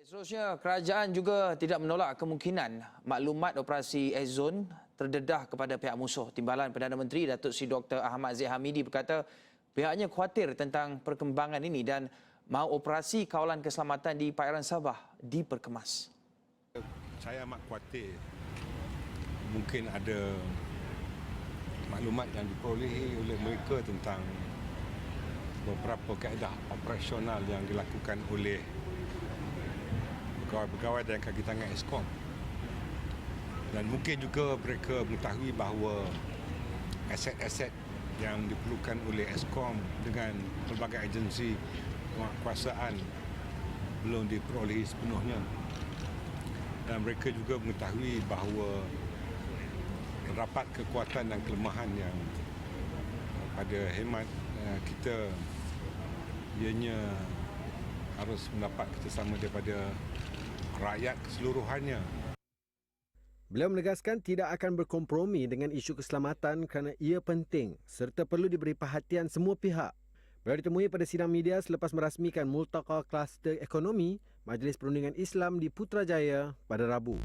Seterusnya, kerajaan juga tidak menolak kemungkinan maklumat operasi X-Zone terdedah kepada pihak musuh. Timbalan Perdana Menteri Datuk Seri Dr. Ahmad Zahid Hamidi berkata pihaknya khawatir tentang perkembangan ini dan mahu operasi kawalan keselamatan di perairan Sabah diperkemas. Saya amat khawatir mungkin ada maklumat yang diperolehi oleh mereka tentang beberapa kaedah operasional yang dilakukan oleh pegawai-pegawai dan kaki tangan ESKOM. Dan mungkin juga mereka mengetahui bahawa aset-aset yang diperlukan oleh ESKOM dengan pelbagai agensi penguasaan belum diperolehi sepenuhnya. Dan mereka juga mengetahui bahawa terdapat kekuatan dan kelemahan yang pada hemat eh, kita ianya harus mendapat kerjasama daripada rakyat keseluruhannya. Beliau menegaskan tidak akan berkompromi dengan isu keselamatan kerana ia penting serta perlu diberi perhatian semua pihak. Beliau ditemui pada sidang media selepas merasmikan Multaqa Kluster Ekonomi Majlis Perundingan Islam di Putrajaya pada Rabu.